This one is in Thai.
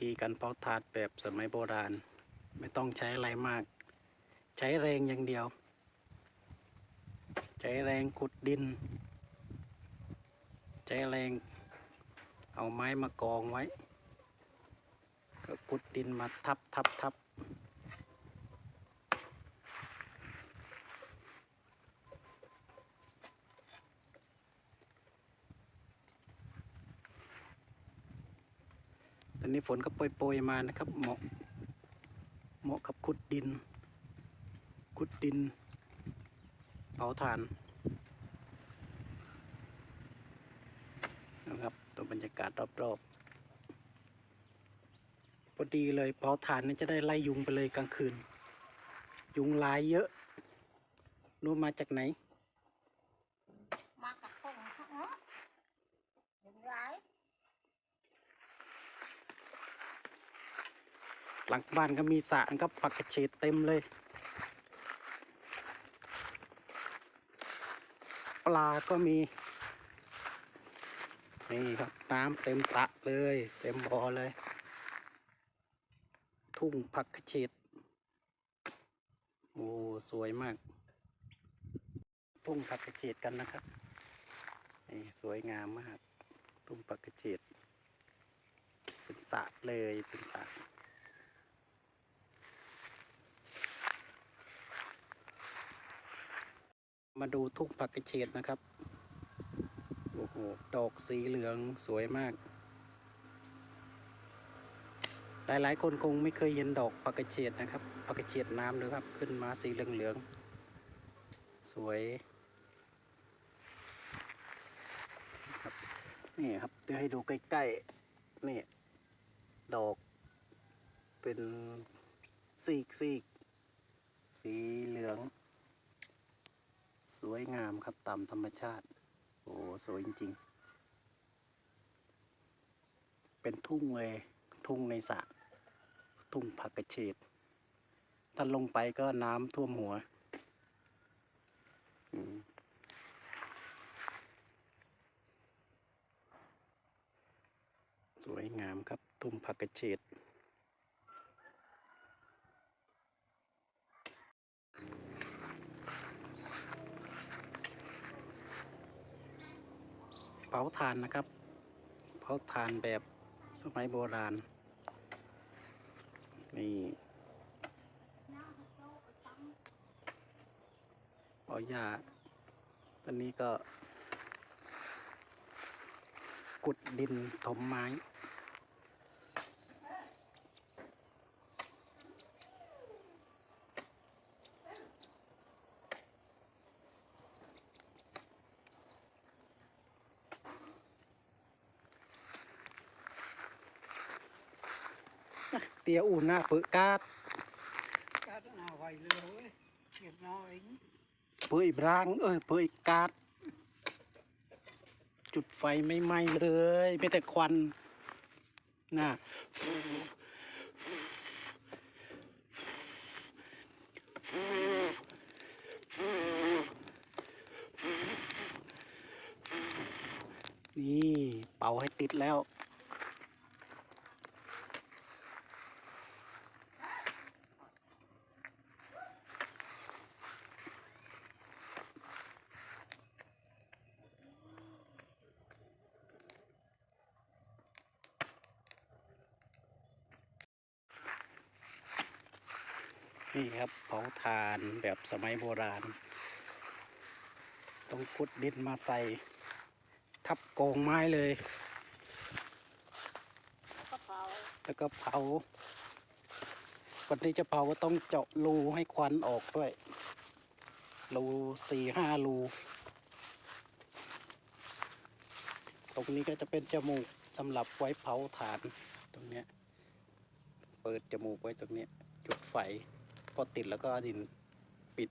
ธีการเผาถ่านแบบสมัยโบราณ ไม่ต้องใช้อะไรมาก ใช้แรงอย่างเดียว ใช้แรงขุดดิน ใช้แรงเอาไม้มากองไว้ ก็ขุดดินมาทับทับทับ อนนี้ฝนก็โปรยๆมานะครับเหมาะเหมาะกับขุดดิน ขุดดิน เผาถ่านนะครับตัวบรรยากาศรอบๆพอดีเลยเผาถ่านนี่จะได้ไล่ยุงไปเลยกลางคืน ยุงลายเยอะรู้มาจากไหน มากับส่งฮะเนาะถึงไร หลังบ้านก็มีสระนะครับปักกระเฉดเต็มเลย ปลาก็มี นี่ครับน้ำเต็มสระเลย เต็มบ่อเลย ทุ่งผักกระเฉดโอ้สวยมาก ทุ่งผักกระเฉดกันนะครับนี่สวยงามมาก ทุ่งผักกระเฉดเป็นสระเลยเป็นสระ มาดูทุ่งผักกระเฉดนะครับ โอ้โห ดอกสีเหลืองสวยมาก หลายๆ คนคงไม่เคยเห็นดอกผักกระเฉดนะครับผักกระเฉดน้ำเลยครับ ขึ้นมาสีเหลืองๆ สวยครับนี่ครับเดี๋ยวให้ดูใกล้ๆ นี่ดอก เป็นซีกซีกสีเหลือง สวยงามครับตามธรรมชาติ โอ้สวยจริง ๆ เป็นทุ่งเลยทุ่งในสระทุ่งผักกระเฉดถ้าลงไปก็น้ำท่วมหัวสวยงามครับ ทุ่งผักกระเฉด เผาถ่านนะครับ เผาถ่านแบบสมัยโบราณ นี่เอาหญ้าตอนนี้ก็ กุดดินถมไม้ เตียอุ่นหน้าเปื้อกาดก็ต้องเอาไวเลยเก็บน้อยเปื้อยบรางเอ้ยเปื้อยกาด จุดไฟไม่ไหม้เลยไม่แต่ควันน่ะนี่เป่าให้ติดแล้ว นี่ครับเผาถ่านแบบสมัยโบราณ ต้องขุดดินมาใส่ ทับโกงไม้เลยกระเป๋าแล้วก็เผาก่อนที่จะเผาก็ต้องเจาะรูให้ควันออกด้วยรูสี่ห้ารูตรงนี้ก็จะเป็นจมูกสำหรับไว้เผาถ่านตรงเนี้ยเปิดจมูกไว้ตรงเนี้ยจุดไฟ พอติดแล้วก็ดินปิด